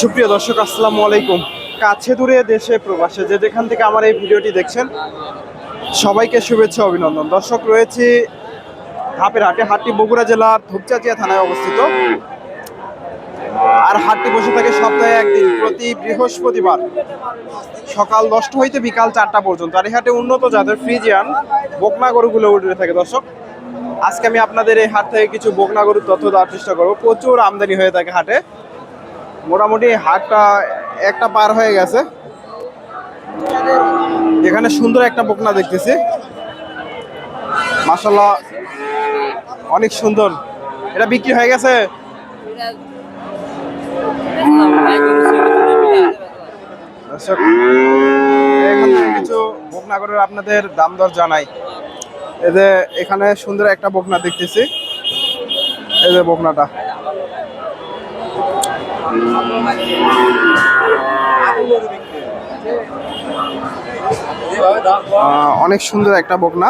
সুপ্রিয় দর্শক, আসসালামু আলাইকুম। কাছে দূরে দেশে প্রবাসে যে যেখান থেকে আমার এই ভিডিওটি দেখছেন, সবাইকে শুভেচ্ছা, অভিনন্দন। দর্শক, রয়েছে ধাপের হাটে, হাটটি বগুড়া জেলার ধূপচাচিয়া থানায় অবস্থিত। আর হাটটি বসে থাকে সপ্তাহে একদিন, প্রতি বৃহস্পতিবার সকাল দশটা হইতে বিকাল চারটা পর্যন্ত। আর এই হাটে উন্নত জাতের ফ্রিজিয়ান বকনা গরুগুলো উঠে থাকে, দর্শক। আজকে আমি আপনাদের এই হাট থেকে কিছু বকনা গরুর তথ্য দেওয়ার চেষ্টা করব। প্রচুর আমদানি হয়ে থাকে হাটে। মোটামুটি হাটটা একটা পার হয়ে গেছে। এখানে সুন্দর একটা বকনা দেখতেছি। মাসাল্লাহ অনেক সুন্দর। এটা বিক্রি হয়ে গেছে? কিছু বকনা করে আপনাদের দাম দর জানাই। এই যে এখানে সুন্দর একটা বকনা দেখতেছি। এই যে বকনাটা। অনেক সুন্দর একটা বকনা।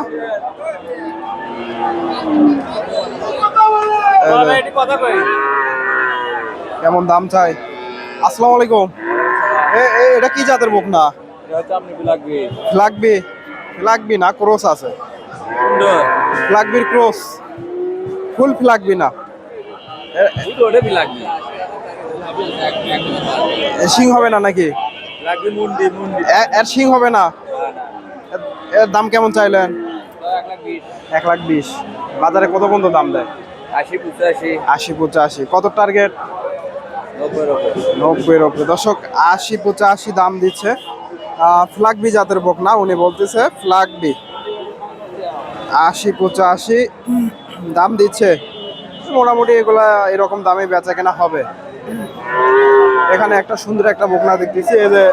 কেমন দাম চাই? আসসালামু আলাইকুম। এটা কি জাতের বকনা? লাগবে লাগবি না ক্রস আছে। লাগবির ক্রস। ফুল লাগবি না। সিং হবে না নাকি? এর সিং হবে না? এর- দাম কেমন চাইলেন? এক লাখ বিশ। বাজারে কত পর্যন্ত দাম দেয়? আশি পঁচাশি। আশি পঁচাশি। কত টার্গেট? নব্বই নব্বই। দর্শক আশি পঁচাশি দাম দিচ্ছে। ফ্লাগবি জাতের বক না উনি বলতেছে ফ্লাগবি আশি, পঁচাশি দাম দিচ্ছে। মোটামুটি এগুলা এরকম দামে বেচা কেনা হবে। এখানে একটা সুন্দর একটা বকনা দেখতেছি, এই যে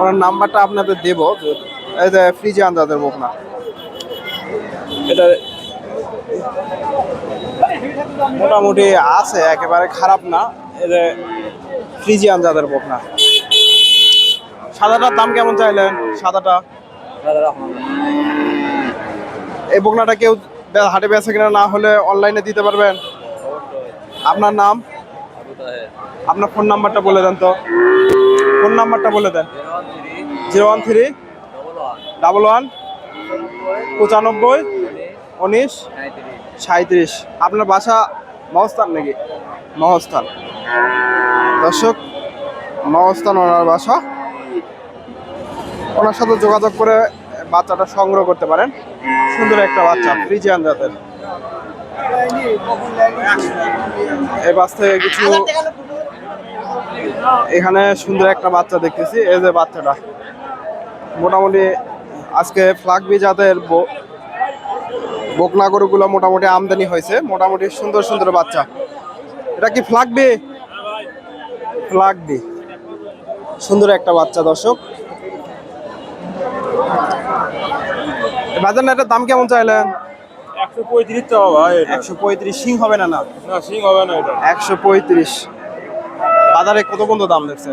ওনার নাম্বারটা আপনাদের দেবো এই যে ফ্রিজে আন্দাজের বকনা। এটা মোটামুটি আছে, একেবারে খারাপ না, এই যে ফ্রিজিয়ান জাতের বকনা। সাদাটার দাম কেমন চাইলেন? সাদাটা? এই বকনাটা কেউ হাটে বেচে কিনা না হলে অনলাইনে দিতে পারবেন। আপনার নাম? আপনার ফোন নাম্বারটা বলে দেন তো। ফোন নাম্বারটা বলে দেন। Zero one three. Double one পঁচানব্বই উনিশ সাঁত্রিশ আপনার বাসা মহস্থান নাকি? মহস্থান। দর্শক মহস্থান ওনার বাসা ওনার সাথে যোগাযোগ করে বাচ্চাটা সংগ্রহ করতে পারেন। সুন্দর একটা বাচ্চা, ফ্রিজিয়ান জাতের। এই বাস থেকে কিছু এখানে সুন্দর একটা বাচ্চা দেখতেছি, এই যে বাচ্চাটা। মোটামুটি আজকে ফ্লাগবি ব- বকনা গরুগুলো মোটামুটি আমদানি হয়েছে, মোটামুটি সুন্দর সুন্দর বাচ্চা। এটা কি ফ্লাগবি? ফ্লাগবি। সুন্দর একটা বাচ্চা, দর্শক। বাজার না এটার দাম কেমন চাইলেন? একশো পঁয়ত্রিশ ভাই একশো পঁয়ত্রিশ সিং হবে না না? না সিং হবে না এটা। একশো পঁয়ত্রিশ। বাজারে কত পর্যন্ত দাম দেখছে?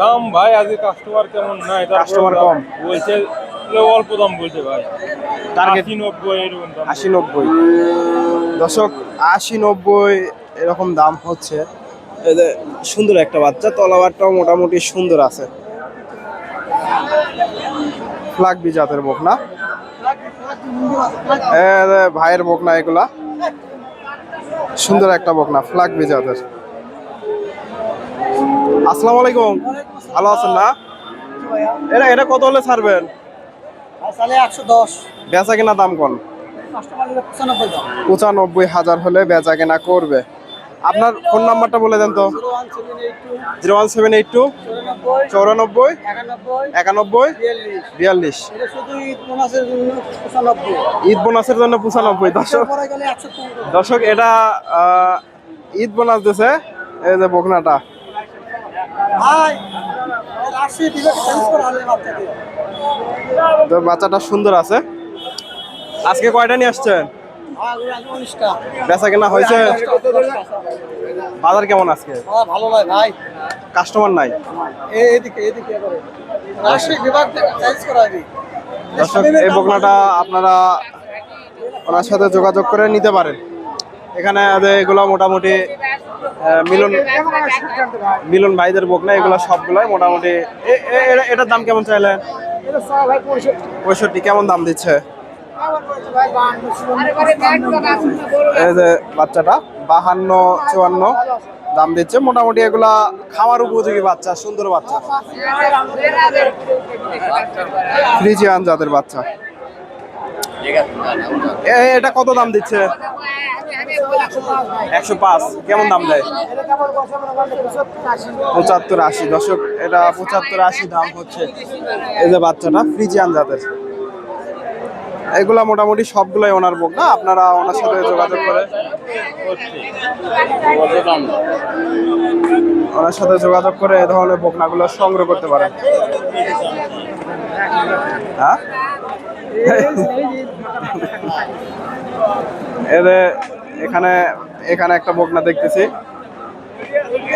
দাম ভাই আজকে কাস্টমার কেমন? তারপরে Customer দাম কম। বলছে অল্প দাম বলছে ভাই। টার্গেট আশি নব্বই এরকম দাম আশি নব্বই। দর্শক আশি নব্বই এরকম দাম হচ্ছে। সুন্দর একটা বাচ্চা তলাবারটাও মোটামুটি সুন্দর আছে। লাগবি জাতের বক না ভাইয়ের বকনা এগুলা। সুন্দর একটা বক না বেজে ওদের। আসসালামু আলাইকুম। ভালো আছেন না? এটা এটা কত হলে ছাড়বেন? বেচা কিনা দাম কোন? পঁচানব্বই হাজার হলে বেচা কেনা করবে। আপনার ফোন নাম্বারটা বলে দেন তো। Zero one seven eight two চুরানব্বই একানব্বই বিয়াল্লিশ। ঈদ বোনাসের জন্য পঁচানব্বই। দর্শক দর্শক, এটা ঈদ বোনাস দিছে। এই যে বকনাটা। বাচ্চাটা সুন্দর আছে। আজকে কয়টা নিয়ে আসছেন? বেচা কেনা হয়েছে। বাজার কেমন আজকে? ভালো নয় ভাই। কাস্টমার নাই। এই- এদিকে এদিকে বিভাগ চেঞ্জ করা হবে দর্শক এই বকনাটা আপনারা ওনার সাথে যোগাযোগ করে নিতে পারেন। এখানে এগুলো মোটামুটি মিলন মিলন ভাইদের বকনা এগুলো সবগুলাই মোটামুটি। এটার দাম কেমন চাইলেন? পঁয়ষট্টি কেমন দাম দিচ্ছে? এই যে বাচ্চাটা, বাহান্ন, চুয়ান্ন, দাম দিচ্ছে। মোটামুটি এগুলা খাওয়ার উপযোগী বাচ্চা, সুন্দর বাচ্চা। ফ্রিজিয়ান জাতের বাচ্চা। এটা কত দাম দিচ্ছে? একশো পাঁচ। কেমন দাম দেয়? পঁচাত্তর আশি। দশক এটা পঁচাত্তর আশি দাম হচ্ছে। এই যে বাচ্চাটা, ফ্রিজিয়ান জাতের। এগুলা মোটামুটি সবগুলোই ওনার বোক না? আপনারা ওনার সাথে যোগাযোগ করে ওনার সাথে যোগাযোগ করে এ ধরনের বকনাগুলো সংগ্রহ করতে পারেন। হ্যাঁ? এদের এখানে এখানে একটা বকনা দেখতেছি।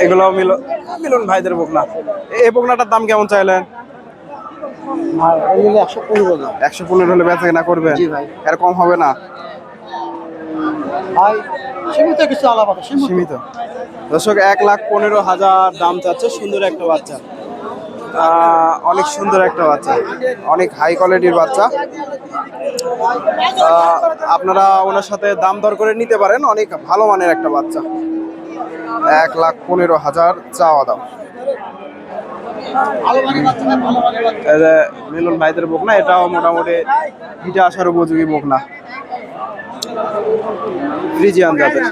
এগুলো মিলন মিলন ভাইদের বকনা। এই বকনাটার দাম কেমন চাইলেন? একশো পনেরো দাম একশো পনেরো হলে বেচা কেনা করবেন জি ভাই। এর কম হবে না? ভাই সীমিত কিছু আলাপ আছে সীমিত। দর্শক এক লাখ পনেরো হাজার দাম চাচ্ছে সুন্দর একটা বাচ্চা। অনেক সুন্দর একটা বাচ্চা। অনেক হাই কোয়ালিটির বাচ্চা। আপনারা ওনার সাথে দাম দর করে নিতে পারেন। অনেক ভালো মানের একটা বাচ্চা। এক লাখ পনেরো হাজার চাওয়া দাম ভালো মানে বাচ্চা ভাই, ভালো মানে বাচ্চা এই যে মিলন ভাইদের বুক না এটাও মোটামুটি হিটে আসার উপযোগী বুক না ফ্রিজিয়ান জাতের।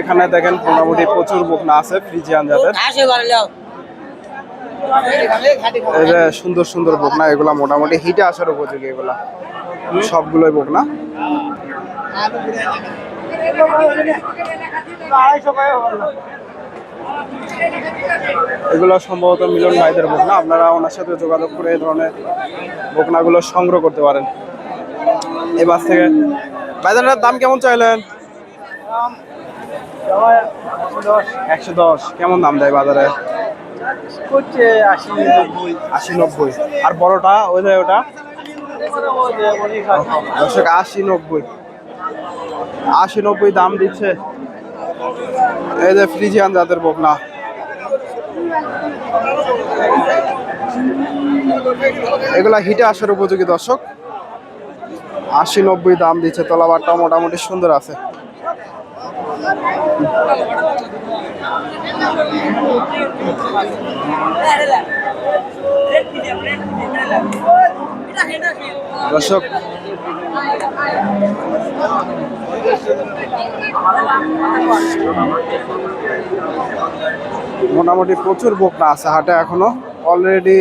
এখানে দেখেন মোটামুটি প্রচুর বুক না আছে, ফ্রিজিয়ান জাতের। সুন্দর সুন্দর বুক না এগুলা মোটামুটি হিটে আসার উপযোগী এগুলা। সবগুলোই বুক না আড়াইশো এগুলো সম্ভবত মিলন ভাইদের বুক না আপনারা ওনার সাথে যোগাযোগ করে এই ধরনের বকনাগুলো সংগ্রহ করতে পারেন। এই বাস থেকে বাজারের দাম কেমন চাইলেন? একশো দশ। কেমন দাম দেয় বাজারে? আশি নব্বই। আর বড়টা, ওই যে ওটা? দর্শক, আশি নব্বই। আশি নব্বই দাম দিচ্ছে। এই যে ফ্রিজিয়ান জাতের বকনা। এগুলা হিটে আসার উপযোগী দর্শক। আশি নব্বই দাম দিচ্ছে তলাবারটা মোটামুটি সুন্দর আছে। দর্শক মোটামুটি প্রচুর বকনা আছে হাটে এখনও। অলরেডি